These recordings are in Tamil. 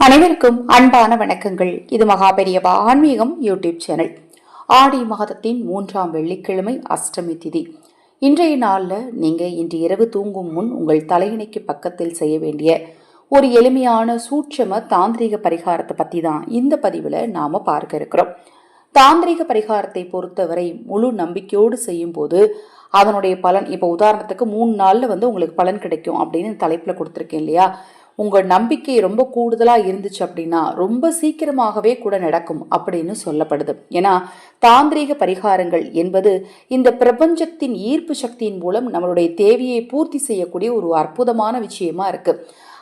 அனைவருக்கும் அன்பான வணக்கங்கள். இது மகாபெரியவா ஆன்மீகம் யூடியூப் சேனல். ஆடி மாதத்தின் மூன்றாம் வெள்ளிக்கிழமை அஷ்டமி திதி. இன்றைய நாளில் நீங்கள் இன்று இரவு தூங்கும் முன் உங்கள் தலையணைக்கு பக்கத்தில் செய்ய வேண்டிய ஒரு எளிமையான சூட்சம தாந்திரிக பரிகாரத்தை பற்றி தான் இந்த பதிவில் நாம் பார்க்க இருக்கிறோம். தாந்திரிக பரிகாரத்தை பொறுத்தவரை முழு நம்பிக்கையோடு செய்யும்போது அதனுடைய பலன் இப்போ உதாரணத்துக்கு மூணு நாளில் வந்து உங்களுக்கு பலன் கிடைக்கும் அப்படின்னு தலைப்பில் கொடுத்துருக்கேன் இல்லையா? உங்கள் நம்பிக்கை ரொம்ப கூடுதலாக இருந்துச்சு அப்படின்னா ரொம்ப சீக்கிரமாகவே கூட நடக்கும் அப்படின்னு சொல்லப்படுது. ஏன்னா தாந்திரீக பரிகாரங்கள் என்பது இந்த பிரபஞ்சத்தின் ஈர்ப்பு சக்தியின் மூலம் நம்மளுடைய தேவையை பூர்த்தி செய்யக்கூடிய ஒரு அற்புதமான விஷயமா இருக்கு.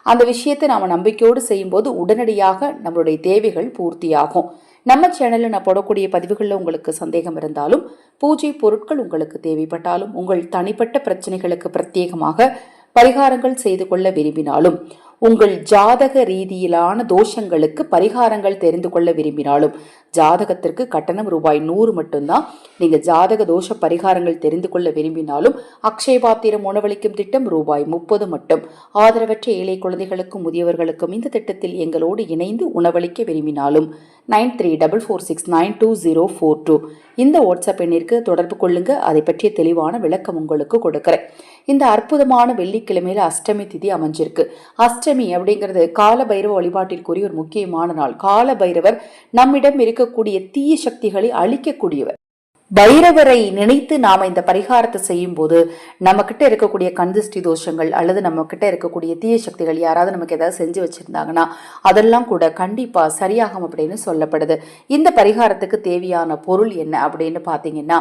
அந்த விஷயத்தை நாம் நம்பிக்கையோடு செய்யும்போது உடனடியாக நம்மளுடைய தேவைகள் பூர்த்தியாகும். நம்ம சேனலில் நான் போடக்கூடிய பதிவுகளில் உங்களுக்கு சந்தேகம் இருந்தாலும் பூஜை பொருட்கள் உங்களுக்கு தேவைப்பட்டாலும் உங்கள் தனிப்பட்ட பிரச்சனைகளுக்கு பிரத்யேகமாக பரிகாரங்கள் செய்து கொள்ள விரும்பினாலும் உங்கள் ஜாதக ரீதியிலான தோஷங்களுக்கு பரிகாரங்கள் தெரிந்து கொள்ள விரும்பினாலும் ஜாதகத்திற்கு கட்டணம் ரூபாய் நூறு மட்டும்தான் நீங்கள் ஜாதக தோஷ பரிகாரங்கள் தெரிந்து கொள்ள விரும்பினாலும் அக்ஷய பாத்திரம் உணவளிக்கும் திட்டம் ரூபாய் முப்பது மட்டும். ஆதரவற்ற ஏழை குழந்தைகளுக்கும் முதியவர்களுக்கும் இந்த திட்டத்தில் எங்களோடு இணைந்து உணவளிக்க விரும்பினாலும் nine three double four six nine two zero four two. இந்த வாட்ஸ்அப் எண்ணிற்கு தொடர்பு கொள்ளுங்க. அதை பற்றிய தெளிவான விளக்கம் உங்களுக்கு கொடுக்குறேன். இந்த அற்புதமான வெள்ளிக்கிழமையில அஷ்டமி திதி அமைஞ்சிருக்கு. அஷ்டமி அப்படிங்கிறது கால பைரவ வழிபாட்டிற்குரிய ஒரு முக்கியமான நாள். கால பைரவர் நம்மிடம் இருக்கக்கூடிய தீய சக்திகளை அழிக்கக்கூடியவர். பைரவரை நினைத்து நாம இந்த பரிகாரத்தை செய்யும் போது நம்ம கிட்ட இருக்கக்கூடிய கந்திஷ்டி தோஷங்கள் அல்லது நம்ம கிட்ட இருக்கக்கூடிய தீய சக்திகள் யாராவது நமக்கு ஏதாவது செஞ்சு வச்சிருந்தாங்கன்னா அதெல்லாம் கூட கண்டிப்பா சரியாகும் அப்படின்னு சொல்லப்படுது. இந்த பரிகாரத்துக்கு தேவையான பொருள் என்ன அப்படின்னு பாத்தீங்கன்னா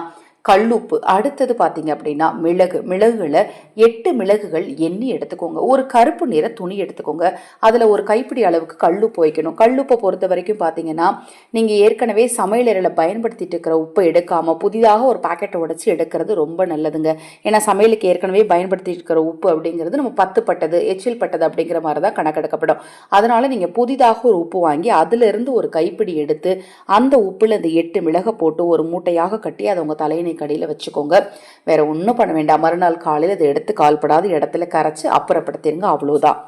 கல்லுப்பு. அடுத்தது பார்த்தீங்க அப்படின்னா மிளகு. மிளகுகளை எட்டு மிளகுகள் எண்ணி எடுத்துக்கோங்க. ஒரு கருப்பு நிற துணி எடுத்துக்கோங்க. அதில் ஒரு கைப்பிடி அளவுக்கு கல்லுப்பு வைக்கணும். கல்லுப்பை பொறுத்த வரைக்கும் பார்த்தீங்கன்னா நீங்கள் ஏற்கனவே சமையலறையில் பயன்படுத்திட்டு இருக்கிற உப்பை எடுக்காமல் புதிதாக ஒரு பாக்கெட்டை உடைச்சி எடுக்கிறது ரொம்ப நல்லதுங்க. ஏன்னா சமையலுக்கு ஏற்கனவே பயன்படுத்திட்டு இருக்கிற உப்பு அப்படிங்கிறது நம்ம பத்து பட்டது எச்சில் பட்டது அப்படிங்கிற மாதிரி தான் கணக்கெடுக்கப்படும். அதனால் நீங்கள் புதிதாக ஒரு உப்பு வாங்கி அதிலிருந்து ஒரு கைப்பிடி எடுத்து அந்த உப்பில் அந்த எட்டு மிளகை போட்டு ஒரு மூட்டையாக கட்டி அதை உங்கள் தலையினை கடையில் வச்சுக்கோங்க. வேற ஒன்றும் பண்ண வேண்டாம். மறுநாள் காலையில் அதை எடுத்து கால்படாத இடத்துல கரைச்சி அப்புறப்படுத்திடுங்க அவ்வளோதான்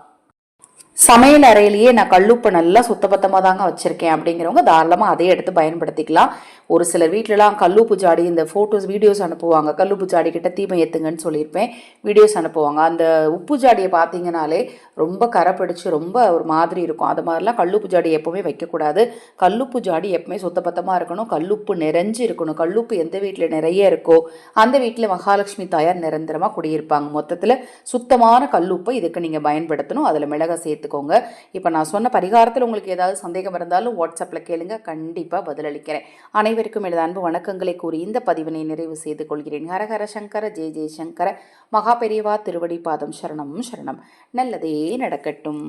சமையல் அறையிலேயே நான் கல்லுப்பு நல்லா சுத்தபத்தமாக தாங்க வச்சுருக்கேன் அப்படிங்கிறவங்க தாராளமாக அதே எடுத்து பயன்படுத்திக்கலாம். ஒரு சிலர் வீட்டிலலாம் கல்லுப்பு ஜாடி இந்த ஃபோட்டோஸ் வீடியோஸ் அனுப்புவாங்க. கல்லுப்பு ஜாடி கிட்ட தீமை ஏற்றுங்கன்னு சொல்லியிருப்பேன். வீடியோஸ் அனுப்புவாங்க. அந்த உப்பு ஜாடியை பார்த்தீங்கனாலே ரொம்ப கரை பிடிச்சி ரொம்ப ஒரு மாதிரி இருக்கும். அது மாதிரிலாம் கல்லுப்பு ஜாடி எப்போவுமே வைக்கக்கூடாது. கல்லுப்பு ஜாடி எப்பவுமே சுத்தபத்தமாக இருக்கணும். கல்லுப்பு நிறைஞ்சு இருக்கணும். கல்லுப்பு எந்த வீட்டில் நிறைய இருக்கோ அந்த வீட்டில் மகாலட்சுமி தாயார் நிரந்தரமாக குடியிருப்பாங்க. மொத்தத்தில் சுத்தமான கல்லுப்பை இதுக்கு நீங்கள் பயன்படுத்தணும். அதில் மிளகை எடுத்துக்கோங்க. இப்போ நான் சொன்ன பரிகாரத்தில் உங்களுக்கு ஏதாவது சந்தேகம் இருந்தாலும் வாட்ஸ்அப்பில் கேளுங்க. கண்டிப்பாக பதிலளிக்கிறேன். அனைவருக்கும் எனது அன்பு வணக்கங்களை கூறி இந்த பதிவினை நிறைவு செய்து கொள்கிறேன். ஹரஹர சங்கர ஜெய ஜெயசங்கர மகா பெரியவா திருவடி பாதம் சரணம் சரணம். நல்லதே நடக்கட்டும்.